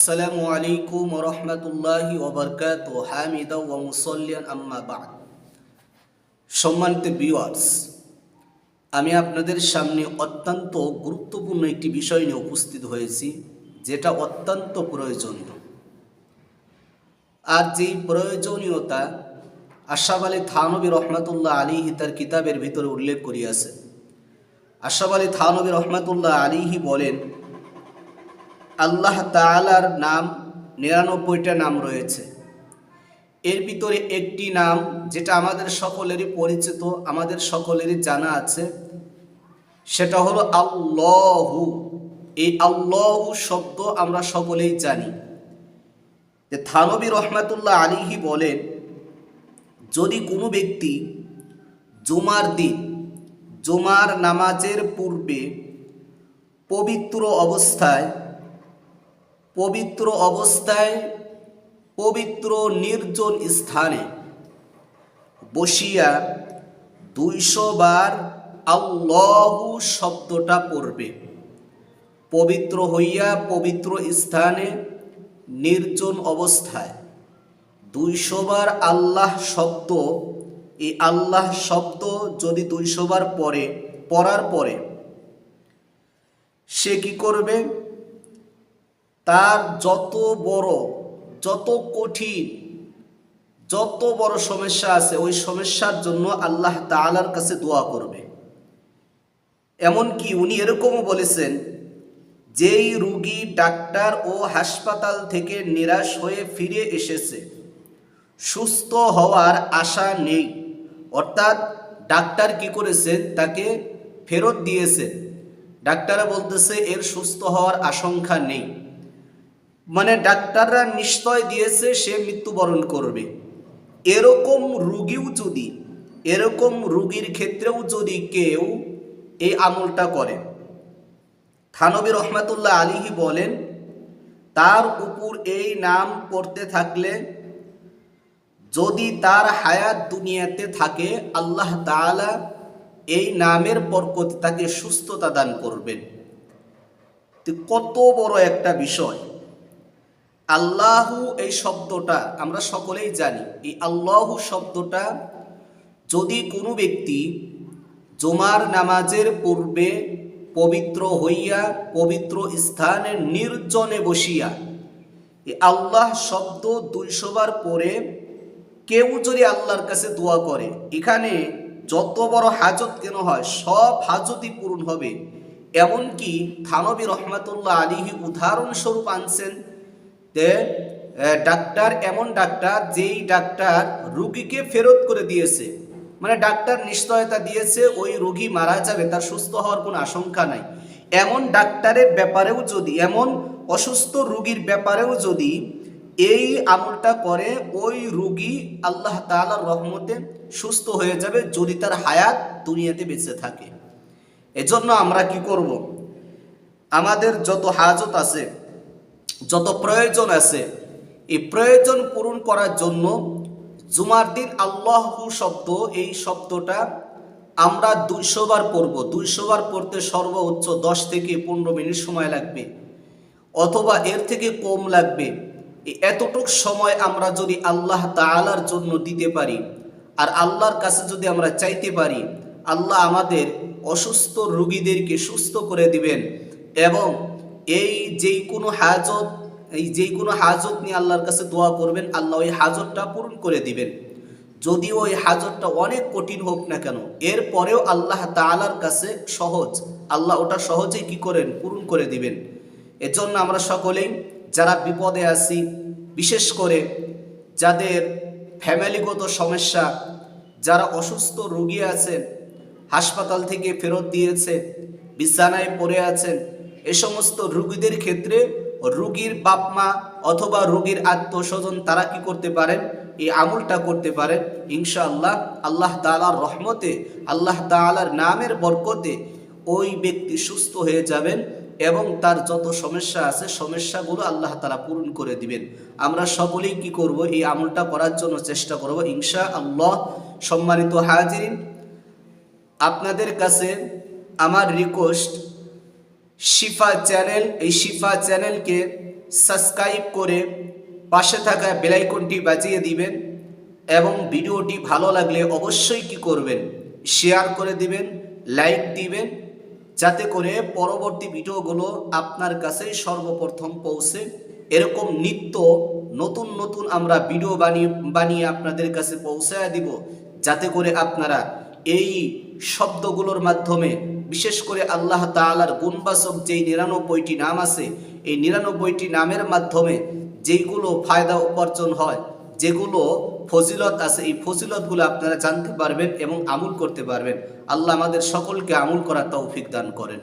আসসালামু আলাইকুম রহমতুল্লাহি ওবরকাত হামিদা ও মুসল্লিয়ান আম্মা বাদ। সম্মানিত ভিউয়ার্স আমি আপনাদের সামনে অত্যন্ত গুরুত্বপূর্ণ একটি বিষয় নিয়ে উপস্থিত হয়েছি, যেটা অত্যন্ত প্রয়োজনীয়। আর যেই প্রয়োজনীয়তা আশাফ আলী থানবী রহমতুল্লাহ আলীহি তার কিতাবের ভিতরে উল্লেখ করিয়াছে। আশাফ আলী থানবী রহমতুল্লাহ আলীহি বলেন আল্লাহ তালার নাম, নিরানব্বইটা নাম রয়েছে। এর ভিতরে একটি নাম যেটা আমাদের সকলেরই পরিচিত, আমাদের সকলেরই জানা আছে, সেটা হলো আল্লাহু। এই আল্লাহু শব্দ আমরা সকলেই জানি। যে থানবী রহমাতুল্লাহ আলিহি বলেন, যদি কোনো ব্যক্তি জুমার দিন, জুমার নামাজের পূর্বে পবিত্র অবস্থায় পবিত্র অবস্থায়, পবিত্র নির্জন স্থানে বসিয়া দুইশো বার আল্লাহু শব্দটা পড়বে। পবিত্র হইয়া পবিত্র স্থানে, নির্জন অবস্থায় দুইশো বার আল্লাহ শব্দ, এই আল্লাহ শব্দ যদি দুইশো বার পরে পড়ার পরে সে কি করবে? তার যত বড়, যত কঠিন, যত বড় সমস্যা আছে, ওই সমস্যার জন্য আল্লাহ তালার কাছে দোয়া করবে। এমনকি উনি এরকমও বলেছেন, যেই রুগী ডাক্তার ও হাসপাতাল থেকে নিরাশ হয়ে ফিরে এসেছে, সুস্থ হওয়ার আশা নেই। অর্থাৎ ডাক্তার কি করেছেন তাকে ফেরত দিয়েছে। ডাক্তাররা বলতেছে, এর সুস্থ হওয়ার আশঙ্কা নেই। মানে ডাক্তাররা নিশ্চয় দিয়েছে সে মৃত্যুবরণ করবে। এরকম রুগীও যদি, এরকম রুগীর ক্ষেত্রেও যদি কেউ এই আমলটা করে। থানবী রহমাতুল্লাহ আলিহি বলেন, তার উপর এই নাম পড়তে থাকলে যদি তার হায়াত দুনিয়াতে থাকে, আল্লাহ তাআলা এই নামের বরকত তাকে সুস্থতা দান করবেন। কত বড় একটা বিষয়। আল্লাহু এই শব্দটা আমরা সকলেই জানি। এই আল্লাহু শব্দটা যদি কোনো ব্যক্তি জমার নামাজের পূর্বে পবিত্র হইয়া, পবিত্র স্থানে নির্জনে বসিয়া এই আল্লাহ শব্দ দুইশোবার পরে কেউ যদি আল্লাহর কাছে দোয়া করে, এখানে যত বড় হাজত কেন হয়, সব হাজতই পূরণ হবে। এমনকি থানবী রহমাতুল্লাহ আলিহি উদাহরণস্বরূপ আনছেন যে ডাক্তার এমন ডাক্তার যেই ডাক্তার রুগীকে ফেরত করে দিয়েছে। মানে ডাক্তার নিশ্চয়তা দিয়েছে, ওই রোগী মারা যাবে, তার সুস্থ হওয়ার কোনো আশঙ্কা নাই। এমন ডাক্তারের ব্যাপারেও যদি, এমন অসুস্থ রুগীর ব্যাপারেও যদি এই আমলটা করে, ওই রুগী আল্লাহ তালার রহমতে সুস্থ হয়ে যাবে, যদি তার হায়াত দুনিয়াতে বেঁচে থাকে। এজন্য আমরা কি করব? আমাদের যত হাজত আছে যত প্রয়োজন আছে, এই প্রয়োজন পূরণ করার জন্য জুমার দিন আল্লাহু শব্দ, এই শব্দটা আমরা দুইশো বার পড়ব। দুইশো বার পড়তে সর্বোচ্চ দশ থেকে পনেরো মিনিট সময় লাগবে, অথবা এর থেকে কম লাগবে। এতটুক সময় আমরা যদি আল্লাহ তালার জন্য দিতে পারি, আর আল্লাহর কাছে যদি আমরা চাইতে পারি, আল্লাহ আমাদের অসুস্থ রুগীদেরকে সুস্থ করে দিবেন এবং এই যেই কোনো হাজত, এই যেই কোনো হাজত নিয়ে আল্লাহর কাছে দোয়া করবেন, আল্লাহ ওই হাজতটা পূরণ করে দিবেন। যদিও ওই হাজতটা অনেক কঠিন হোক না কেন এরপরেও আল্লাহ তালার কাছে সহজ, আল্লাহ ওটা সহজেই কি করেন? পূরণ করে দিবেন। এজন্য আমরা সকলেই যারা বিপদে আছি, বিশেষ করে যাদের ফ্যামিলিগত সমস্যা, যারা অসুস্থ রোগী আছেন, হাসপাতাল থেকে ফেরত দিয়েছে বিছানায় পড়ে আছেন এ সমস্ত রুগীদের ক্ষেত্রে রুগীর বাপ মা অথবা রুগীর আত্মস্বজন তারা কি করতে পারেন? এই আমলটা করতে পারেন। ইনশাআল্লাহ আল্লাহ তালার রহমতে, আল্লাহ তালার নামের বরকতে ওই ব্যক্তি সুস্থ হয়ে যাবেন এবং তার যত সমস্যা আছে সমস্যাগুলো আল্লাহ তালা পূরণ করে দিবেন। আমরা সকলেই কি করব? এই আমলটা করার জন্য চেষ্টা করব। ইনশা আল্লাহ সম্মানিত হাজিরিন, আপনাদের কাছে আমার রিকোয়েস্ট শিফা চ্যানেল, এই শিফা চ্যানেলকে সাবস্ক্রাইব করে পাশে থাকা বেলাইকনটি বাজিয়ে দিবেন এবং ভিডিওটি ভালো লাগলে অবশ্যই কি করবেন? শেয়ার করে দিবেন, লাইক দিবেন, যাতে করে পরবর্তী ভিডিওগুলো আপনার কাছে সর্বপ্রথম পৌঁছে। এরকম নিত্য নতুন নতুন আমরা ভিডিও বানিয়ে বানিয়ে আপনাদের কাছে পৌঁছায় দিব, যাতে করে আপনারা এই শব্দগুলোর মাধ্যমে বিশেষ করে আল্লাহ তালার গুণবাসক যেই নিরানব্বইটি নাম আছে, এই নিরানব্বইটি নামের মাধ্যমে যেইগুলো ফায়দা উপার্জন হয়, যেগুলো ফজিলত আছে, এই ফজিলতগুলো আপনারা জানতে পারবেন এবং আমল করতে পারবেন। আল্লাহ আমাদের সকলকে আমল করার তৌফিক দান করেন।